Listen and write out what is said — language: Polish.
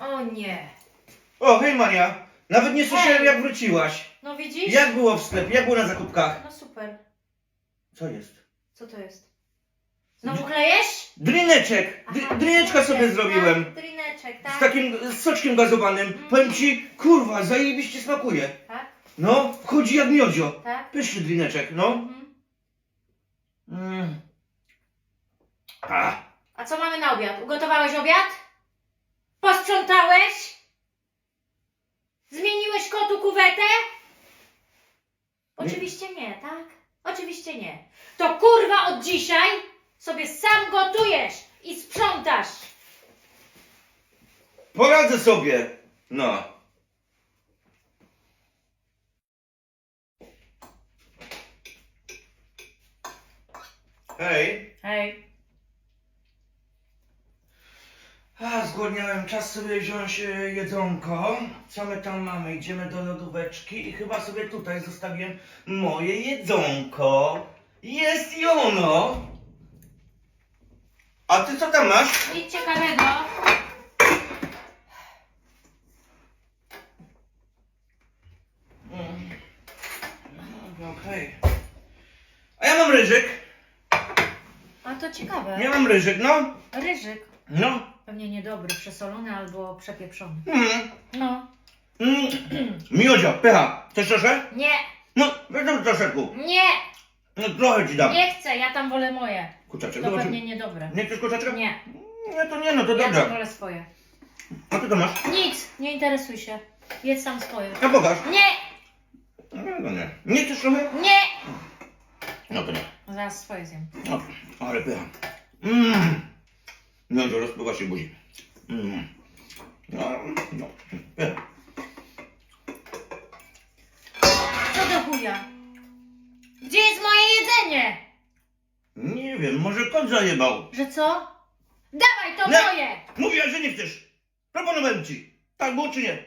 O nie. O, hej Maria. Nawet nie słyszałem Hej. jak wróciłaś. No widzisz? Jak było w sklepie? Jak było na zakupkach? No super. Co jest? Co to jest? Znowu klejesz? Drineczek. Aha, Dr- Drineczka sobie drineczek, zrobiłem. Tak, drineczek, tak? Z takim z soczkiem gazowanym. Mhm. Powiem ci, kurwa, zajebiście smakuje. Tak? No, wchodzi jak miodzio. Tak? Pyszny drineczek, no. Mhm. Mm. A, A co mamy na obiad? Ugotowałeś obiad? Posprzątałeś? Zmieniłeś kotu kuwetę? Oczywiście nie, tak? Oczywiście nie. To kurwa od dzisiaj sobie sam gotujesz i sprzątasz. poradzę sobie. No. Hej. Hej. A, zgłodniałem czas sobie wziąć e, jedzonko. Co my tam mamy? Idziemy do lodóweczki i chyba sobie tutaj zostawiłem moje jedzonko. Jest i ono. A ty co tam masz? Nic ciekawego. Mm. No, Okej. A ja mam ryżyk. A to ciekawe. Ja mam ryżyk, no. Ryżyk. No. Pewnie niedobry, przesolony albo przepieprzony. Mm. No. Mm. Miodzio, pycha. Chcesz trochę? Nie, No, weź troszeczku. nie, No trochę ci dam. nie chcę, ja tam wolę moje. Kurczaczek, To zobacz. pewnie niedobre. Nie chcesz kurczaczka? Nie, Nie, to nie, no to ja tam wolę swoje. A ty to masz? Nic, nie interesuj się. Jedz sam swoje. A pokaż. Nie, No, no nie. Nie chcesz trochę? nie. No to nie. Zaraz swoje zjem. No, ale pycha. Mmm. No to rozpływa się buzi. Mmm. No, no. Co do chuja? Gdzie jest moje jedzenie? Nie wiem, może kot zajebał. Że co? Dawaj, to Nie. moje! Mówiłaś, że nie chcesz. Proponowałem ci. Tak było czy nie?